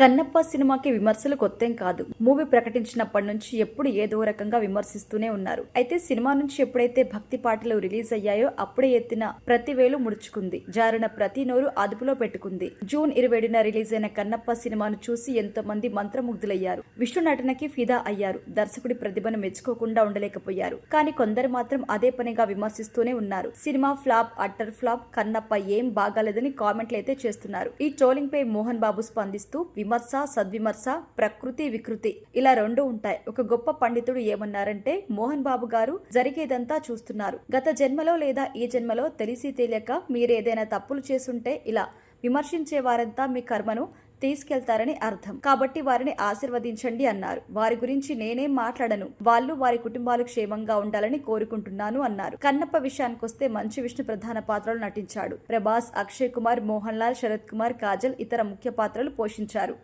కన్నప్ప సినిమాకి విమర్శలు కొత్తేం కాదు. మూవీ ప్రకటించినప్పటి నుంచి ఎప్పుడు ఏదో రకంగా విమర్శిస్తూనే ఉన్నారు. అయితే సినిమా నుంచి ఎప్పుడైతే భక్తి పాటలు రిలీజ్ అయ్యాయో అప్పుడే ఎత్తిన ప్రతి వేలు ముడుచుకుంది. జారిన ప్రతి నోరు అదుపులో పెట్టుకుంది. జూన్ ఇరవైడున రిలీజ్ అయిన కన్నప్ప సినిమాను చూసి ఎంతో మంది మంత్రముగ్ధులయ్యారు. విష్ణు నటనకి ఫిదా అయ్యారు. దర్శకుడి ప్రతిభను మెచ్చుకోకుండా ఉండలేకపోయారు. కానీ కొందరు మాత్రం అదే పనిగా విమర్శిస్తూనే ఉన్నారు. Cinema flop utter flop Kannappa ఏం బాగాలేదని కామెంట్లు అయితే చేస్తున్నారు. ఈ ట్రోలింగ్ పై మోహన్ బాబు స్పందిస్తూ విమర్శ సద్విమర్శ ప్రకృతి వికృతి ఇలా రెండు ఉంటాయి. ఒక గొప్ప పండితుడు ఏమన్నారంటే మోహన్ బాబు గారు జరిగేదంతా చూస్తున్నారు. గత జన్మలో లేదా ఈ జన్మలో తెలిసి తెలియక మీరేదైనా తప్పులు చేసుంటే ఇలా విమర్శించే వారంతా మీ కర్మను తీసుకెళ్తారని అర్థం. కాబట్టి వారిని ఆశీర్వదించండి అన్నారు. వారి గురించి నేనేం మాట్లాడను. వాళ్ళు వారి కుటుంబాలు క్షేమంగా ఉండాలని కోరుకుంటున్నాను అన్నారు. కన్నప్ప విషయానికొస్తే మంచు విష్ణు ప్రధాన పాత్రలు నటించాడు. ప్రభాస్ అక్షయ్ కుమార్ మోహన్ లాల్ శరత్ కుమార్ కాజల్ ఇతర ముఖ్య పాత్రలు పోషించారు.